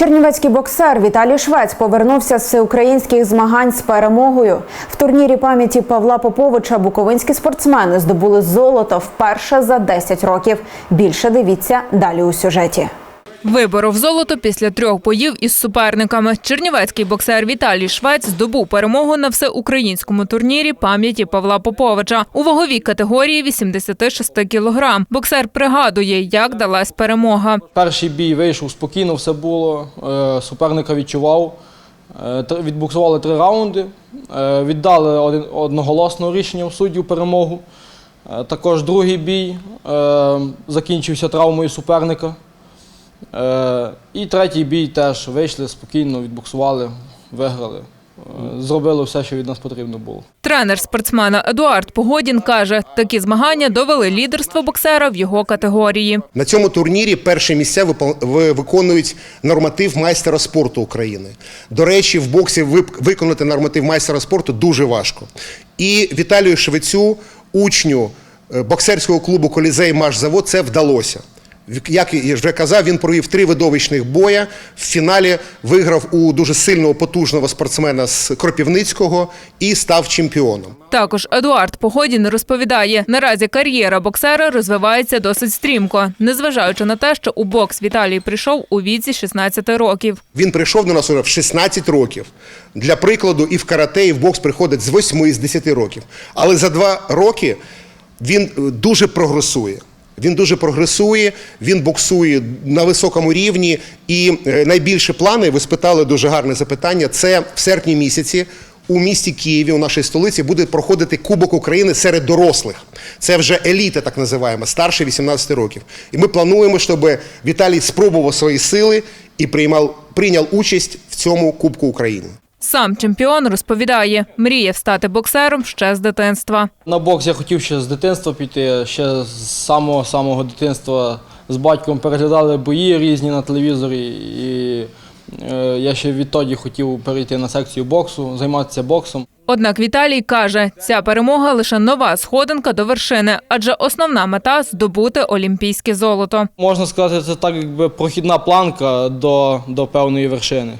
Чернівецький боксер Віталій Швець повернувся з всеукраїнських змагань з перемогою. В турнірі пам'яті Павла Поповича буковинські спортсмени здобули золото вперше за 10 років. Більше дивіться далі у сюжеті. Виборов золото після трьох боїв із суперниками. Чернівецький боксер Віталій Швець здобув перемогу на всеукраїнському турнірі пам'яті Павла Поповича у ваговій категорії 86 кілограм. Боксер пригадує, як далась перемога. Перший бій вийшов спокійно, все було. е, Суперника відчував. Е, Відбуксували три раунди, е, віддали одноголосно рішенням суддів перемогу. Також другий бій закінчився травмою суперника. Е, І третій бій теж вийшли спокійно, відбуксували, виграли. Е, Зробили все, що від нас потрібно було. Тренер спортсмена Едуард Погодін каже, такі змагання довели лідерство боксера в його категорії. На цьому турнірі перші місця виконують норматив майстера спорту України. До речі, в боксі виконати норматив майстера спорту дуже важко. І Віталію Швецю, учню е, боксерського клубу Колізей Машзавод, це вдалося. Як я вже казав, він провів три видовищних боя. В фіналі виграв у дуже сильного потужного спортсмена з Кропівницького і став чемпіоном. Також Едуард Погодін розповідає, наразі кар'єра боксера розвивається досить стрімко, незважаючи на те, що у бокс Віталій прийшов у віці 16 років. Він прийшов до нас уже в 16 років. Для прикладу, і в карате, і в бокс приходить з 8 з 10 років. Але за два роки він е, дуже прогресує. Він дуже прогресує, він боксує на високому рівні. І е, найбільші плани, ви спитали дуже гарне запитання. Це в серпні місяці у місті Києві, у нашій столиці, буде проходити Кубок України серед дорослих. Це вже еліта, так називаємо, старше 18 років. І ми плануємо, щоб Віталій спробував свої сили і приймав, прийняв участь в цьому Кубку України. Сам чемпіон розповідає, мріє стати боксером ще з дитинства. На бокс я хотів ще з дитинства піти, ще з самого самого дитинства з батьком переглядали бої різні на телевізорі. І е, я ще відтоді хотів перейти на секцію боксу, займатися боксом. Однак Віталій каже, ця перемога лише нова сходинка до вершини, адже основна мета здобути олімпійське золото. Можна сказати, це так якби прохідна планка до, до певної вершини.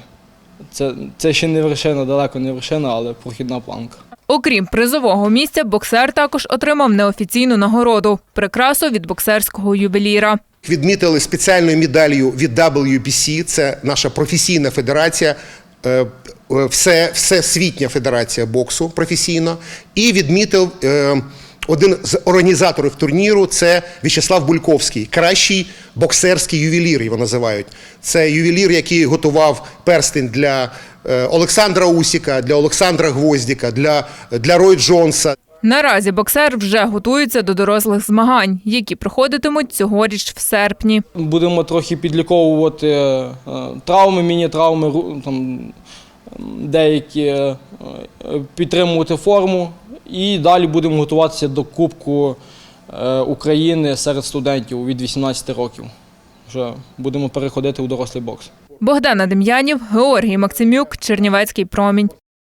Це, це ще не вершина, далеко не вершина, але прохідна планка. Окрім призового місця, боксер також отримав неофіційну нагороду прикрасу від боксерського ювеліра. Відмітили спеціальною медаллю від WBC, це наша професійна федерація, е, е, все, всесвітня федерація боксу професійно. І відмітив е, один з організаторів турніру це В'ячеслав Бульковський, кращий боксерський ювелір, його називають. Це ювелір, який готував перстень для е, Олександра Усіка, для Олександра Гвоздіка, для, для Рой Джонса. Наразі боксер вже готується до дорослих змагань, які проходитимуть цьогоріч в серпні. Будемо трохи підліковувати е, травми, міні-травми, там, деякі е, е, підтримувати форму. І далі будемо готуватися до Кубку е, України серед студентів від 18 років. Вже будемо переходити у дорослий бокс. Богдана Дем'янів, Георгій Максимюк, Чернівецький промінь.